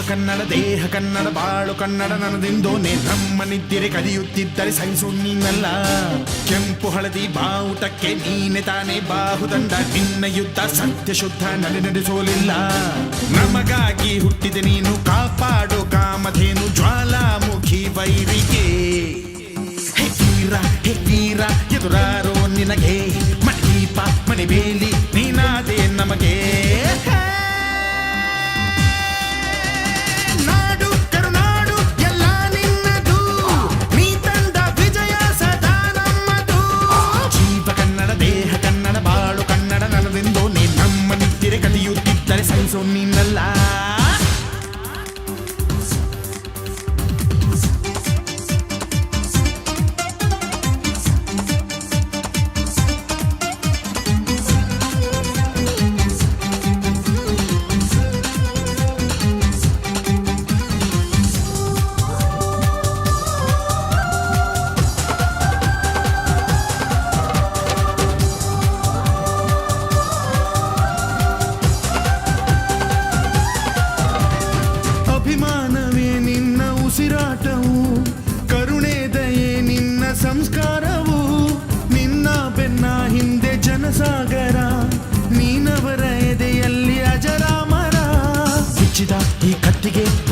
ಕನ್ನಡ, ದೇಹ ಕನ್ನಡ, ಬಾಳು ಕನ್ನಡ ನನ್ನದಿಂದೋನೆ ನಮ್ಮ ನಿದ್ದಿರೆ ಕದಿಯುತ್ತಿದ್ದರೆ ಸಹಿಸು ನೀನಲ್ಲ ಕೆಂಪು ಹಳದಿ ಬಾವುಟಕ್ಕೆ ನೀನೆ ತಾನೇ ಬಾಹುದಂಡ. ನಿನ್ನ ಯುದ್ಧ ಸತ್ಯ ಶುದ್ಧ ನಡೆ ನಡೆಸೋಲಿಲ್ಲ. ನಮಗಾಗಿ ಹುಟ್ಟಿದೆ ನೀನು, ಕಾಪಾಡು ಕಾಮಧೇನು, ಜ್ವಾಲಾಮುಖಿ ವೈರಿಗೆ ಹೇ ವೀರ ಎದುರಾರೋ ನಿನಗೆ. ಮಣಿದೀಪ ಮಣಿ ಬೇಲಿ ನಮಗೆ ಕಲಿಯುತ್ತಿದ್ದರೆ ಸಹಿಸೋ ನೀನಲ್ಲ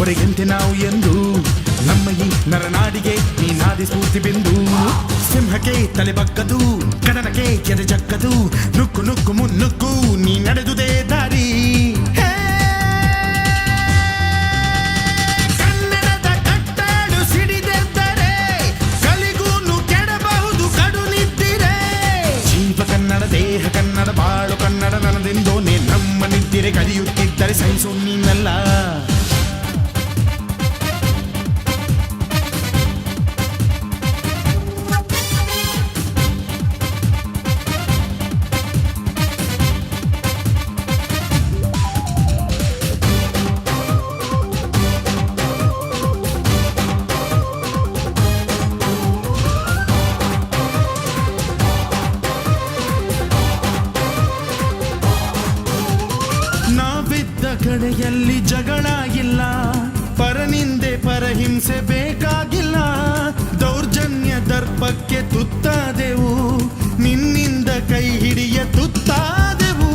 ಹೊರಗೆಂತೆ ನಾವು ಎಂದು ನಮ್ಮ ಈ ನರನಾಡಿಗೆ ನೀನಾದಿ ಸ್ಫೂರ್ತಿ ಬಿಂದು. ಸಿಂಹಕ್ಕೆ ತಲೆ ಬಗ್ಗದು ಕಡನಕ್ಕೆ ಕೆರೆ ಜಕ್ಕದು ನುಕ್ಕು ನುಕ್ಕು ಮುನ್ನುಕ್ಕು ನೀ ನಡೆದುದೇ ದಾರಿ. ದೇಹ ಕನ್ನಡ, ಬಾಳು ಕನ್ನಡ ನನ್ನದೆಂದೋನೆ ನಮ್ಮ ನಿಂತಿರೆ ಕಲಿಯುತ್ತಿದ್ದರೆ ಸಹಿಸು ನೀನಲ್ಲ. ನಾವಿದ್ದ ಕಡೆಯಲ್ಲಿ ಜಗಳ ಇಲ್ಲ ಪರನಿಂದೆ ಪರಹಿಂಸೆ ಬೇಕಾಗಿಲ್ಲ. ದೌರ್ಜನ್ಯ ದರ್ಪಕ್ಕೆ ತುತ್ತಾದೆವು. ನಿನ್ನಿಂದ ಕೈ ಹಿಡಿಯ ತುತ್ತಾದೆವು.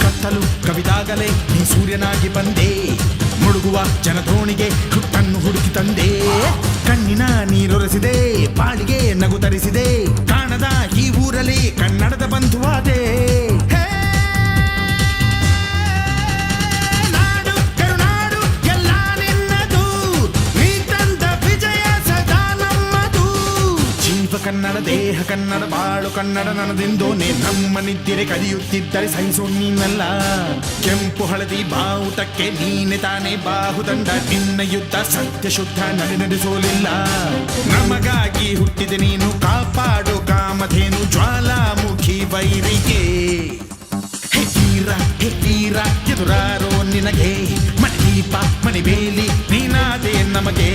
ಕತ್ತಲು ಕವಿದಾಗಲೇ ನೀ ಸೂರ್ಯನಾಗಿ ಬಂದೆ. ಮುಳುಗುವ ಜನಧೋಣಿಗೆ ಹುಟ್ಟನ್ನು ಹುಡುಕಿ ತಂದೆ. ಕಣ್ಣಿನ ನೀರೊರೆಸಿದೆ ಬಾಳಿಗೆ ನಗು ತರಿಸಿದೆ. ಕಾಣದ ಈ ಊರಲ್ಲಿ ಕನ್ನಡದ ಬಂಧುವಾದೆ. ಕನ್ನಡ, ದೇಹ ಕನ್ನಡ, ಬಾಳು ಕನ್ನಡ ನನದೆಂದು ನಮ್ಮ ನಿದ್ದಿರೆ ಕದಿಯುತ್ತಿದ್ದರೆ ಸಹಿಸು ನೀನಲ್ಲ. ಕೆಂಪು ಹಳದಿ ಬಾವುಟಕ್ಕೆ ನೀನೆ ತಾನೇ ಬಾಹುದಂಡ. ನಿನ್ನ ಯುದ್ಧ ಸತ್ಯ ಶುದ್ಧ ನಡೆ ನಡೆಸೋಲಿಲ್ಲ. ನಮಗಾಗಿ ಹುಟ್ಟಿದೆ ನೀನು ಕಾಪಾಡು ಕಾಮಧೇನು ಜ್ವಾಲಾಮುಖಿ ವೈರಿಗೆ. ಹೇ ತೀರ ತೀರ, ಎದುರಾರೋ ನಿನಗೆ. ಮಣಿ ದೀಪ ಮಣಿ ಬೇಲಿ, ನೀನಾದೆ ನಮಗೆ.